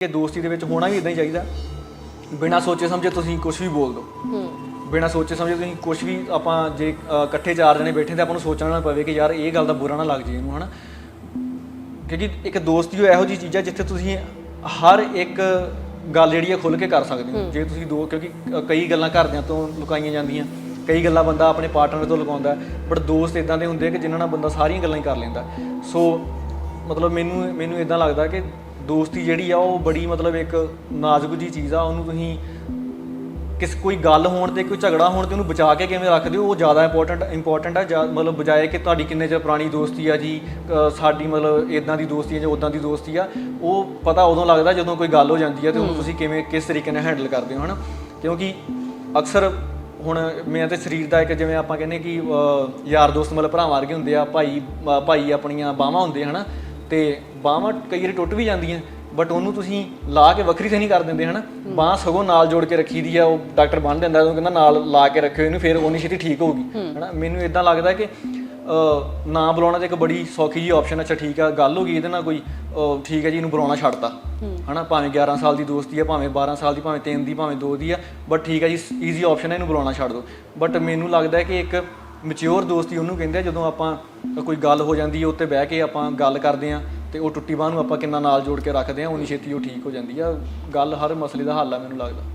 ਕਿ ਦੋਸਤੀ ਦੇ ਵਿੱਚ ਹੋਣਾ ਵੀ ਇਦਾਂ ਹੀ ਚਾਹੀਦਾ। ਬਿਨਾਂ ਸੋਚੇ ਸਮਝੇ ਤੁਸੀਂ ਕੁਝ ਵੀ ਬੋਲ ਦਿਓ ਹੂੰ। ਬਿਨਾਂ ਸੋਚੇ ਸਮਝੇ ਤੁਸੀਂ ਕੁਝ ਵੀ ਆਪਾਂ ਜੇ ਇਕੱਠੇ ਚਾਰ ਜਣੇ ਬੈਠੇ ਤੇ ਆਪਾਂ ਨੂੰ ਸੋਚਣਾ ਨਾ ਪਵੇ ਕਿ ਯਾਰ ਇਹ ਗੱਲ ਦਾ ਬੁਰਾ ਨਾ ਲੱਗ ਜੇ ਇਹਨੂੰ ਹਨਾ? ਕਿਉਂਕਿ ਇੱਕ ਦੋਸਤੀ ਉਹ ਇਹੋ ਜੀ ਚੀਜ਼ ਹੈ ਜਿੱਥੇ ਤੁਸੀਂ ਹਰ ਇੱਕ ਗੱਲ ਜਿਹੜੀ ਹੈ ਖੁੱਲ ਕੇ ਕਰ ਸਕਦੇ ਹੋ। ਜੇ ਤੁਸੀਂ ਦੋ ਕਿਉਂਕਿ ਕਈ ਗੱਲਾਂ ਘਰਦਿਆਂ ਤੋਂ ਲੁਕਾਈਆਂ ਜਾਂਦੀਆਂ। ਕਈ ਗੱਲਾਂ ਬੰਦਾ ਆਪਣੇ ਪਾਰਟਨਰ ਤੋਂ ਲੁਕਾਉਂਦਾ। ਬਟ ਦੋਸਤ ਇਦਾਂ ਦੇ ਹੁੰਦੇ ਆ ਕਿ ਜਿਨ੍ਹਾਂ ਨਾਲ ਬੰਦਾ ਸਾਰੀਆਂ ਗੱਲਾਂ ਹੀ ਕਰ ਲੈਂਦਾ। ਸੋ ਮਤਲਬ ਮੈਨੂੰ ਮੈਨੂੰ ਇਦਾਂ ਲੱਗਦਾ ਕਿ ਦੋਸਤੀ ਜਿਹੜੀ ਆ ਉਹ ਬੜੀ ਮਤਲਬ ਇੱਕ ਨਾਜ਼ੁਕ ਜੀ ਚੀਜ਼ ਆ ਉਹਨੂੰ ਤੁਸੀਂ ਕਿਸ ਕੋਈ ਗੱਲ ਹੋਣ ਤੇ ਕੋਈ ਝਗੜਾ ਹੋਣ ਤੇ ਉਹਨੂੰ ਬਚਾ ਕੇ ਕਿਵੇਂ ਰੱਖਦੇ ਹੋ ਉਹ ਜ਼ਿਆਦਾ ਇੰਪੋਰਟੈਂਟ ਇੰਪੋਰਟੈਂਟ ਜਾਂ ਮਤਲਬ ਬਜਾਏ ਕਿ ਤੁਹਾਡੀ ਕਿੰਨੇ ਚਿਰ ਪੁਰਾਣੀ ਦੋਸਤੀ ਆ ਜੀ ਸਾਡੀ ਮਤਲਬ ਇਦਾਂ ਦੀ ਦੋਸਤੀ ਹੈ ਜਾਂ ਉਦਾਂ ਦੀ ਦੋਸਤੀ ਆ ਉਹ ਪਤਾ ਉਦੋਂ ਲੱਗਦਾ ਜਦੋਂ ਕੋਈ ਗੱਲ ਹੋ ਜਾਂਦੀ ਹੈ ਤੇ ਉਹਨੂੰ ਤੁਸੀਂ ਕਿਵੇਂ ਕਿਸ ਤਰੀਕੇ ਨਾਲ ਹੈਂਡਲ ਕਰਦੇ ਹੋ ਹਨਾ? ਕਿਉਂਕਿ ਅਕਸਰ ਹੁਣ ਮੈਂ ਤੇ ਸਰੀਰ ਦਾ ਇੱਕ ਜਿਵੇਂ ਆਪਾਂ ਕਹਿੰਦੇ ਕਿ ਯਾਰ ਦੋਸਤ ਮਤਲਬ ਭਰਾ ਵਰਗੇ ਹੁੰਦੇ ਆ ਭਾਈ ਭਾਈ ਆਪਣੀਆਂ ਬਾਹਾਂ ਹੁੰਦੇ ਹਨਾ? ਤੇ ਬਾਹਾਂ ਕਈ ਵਾਰੀ ਟੁੱਟ ਵੀ ਜਾਂਦੀਆਂ ਬਟ ਉਹਨੂੰ ਤੁਸੀਂ ਲਾ ਕੇ ਵੱਖਰੀ ਤੇ ਨਹੀਂ ਕਰ ਦਿੰਦੇ ਹਨਾ? ਬਾਹ ਸਗੋਂ ਨਾਲ ਜੋੜ ਕੇ ਰੱਖੀ ਦੀ ਆ ਉਹ ਡਾਕਟਰ ਬੰਨ ਦਿੰਦਾ ਉਹ ਕਹਿੰਦਾ ਨਾਲ ਲਾ ਕੇ ਰੱਖਿਓ ਇਹਨੂੰ ਫਿਰ ਉਨੀ ਛੇਤੀ ਠੀਕ ਹੋਊਗੀ ਹਨਾ? ਮੈਨੂੰ ਇਦਾਂ ਲੱਗਦਾ ਕਿ ਨਾ ਬੁਲਾਉਣਾ ਤੇ ਇੱਕ ਬੜੀ ਸੌਖੀ ਜੀ ਆਪਸ਼ਨ ਅੱਛਾ ਠੀਕ ਆ ਗੱਲ ਹੋ ਗਈ ਇਹਦੇ ਨਾਲ ਕੋਈ ਠੀਕ ਹੈ ਜੀ ਇਹਨੂੰ ਬੁਲਾਉਣਾ ਛੱਡਤਾ ਹਨਾ? ਭਾਵੇਂ 11 ਸਾਲ ਦੀ ਦੋਸਤੀ ਆ ਭਾਵੇਂ 12 ਸਾਲ ਦੀ ਭਾਵੇਂ 3 ਦੀ ਭਾਵੇਂ 2 ਦੀ ਆ ਬਟ ਠੀਕ ਹੈ ਜੀ ਈਜ਼ੀ ਆਪਸ਼ਨ ਹੈ ਇਹਨੂੰ ਬੁਲਾਉਣਾ ਛੱਡ ਦਿਓ ਬਟ ਮੈਨੂੰ ਲੱਗਦਾ ਹੈ ਕਿ ਇੱਕ ਮੈਚੁਰ ਦੋਸਤੀ ਉਹਨੂੰ ਕਹਿੰਦੇ ਆ, ਜਦੋਂ ਆਪਾਂ ਕੋਈ ਗੱਲ ਹੋ ਜਾਂਦੀ ਹੈ, ਉੱਤੇ ਬਹਿ ਕੇ ਆਪਾਂ ਗੱਲ ਕਰਦੇ ਆ ਤੇ ਉਹ ਟੁੱਟੀ ਬਾਹ ਨੂੰ ਆਪਾਂ ਕਿੰਨਾ ਨਾਲ ਜੋੜ ਕੇ ਰੱਖਦੇ ਆ ਉਨੀ ਛੇਤੀ ਉਹ ਠੀਕ ਹੋ ਜਾਂਦੀ ਆ। ਗੱਲ ਹਰ ਮਸਲੇ ਦਾ ਹੱਲ ਆ ਮੈਨੂੰ ਲੱਗਦਾ।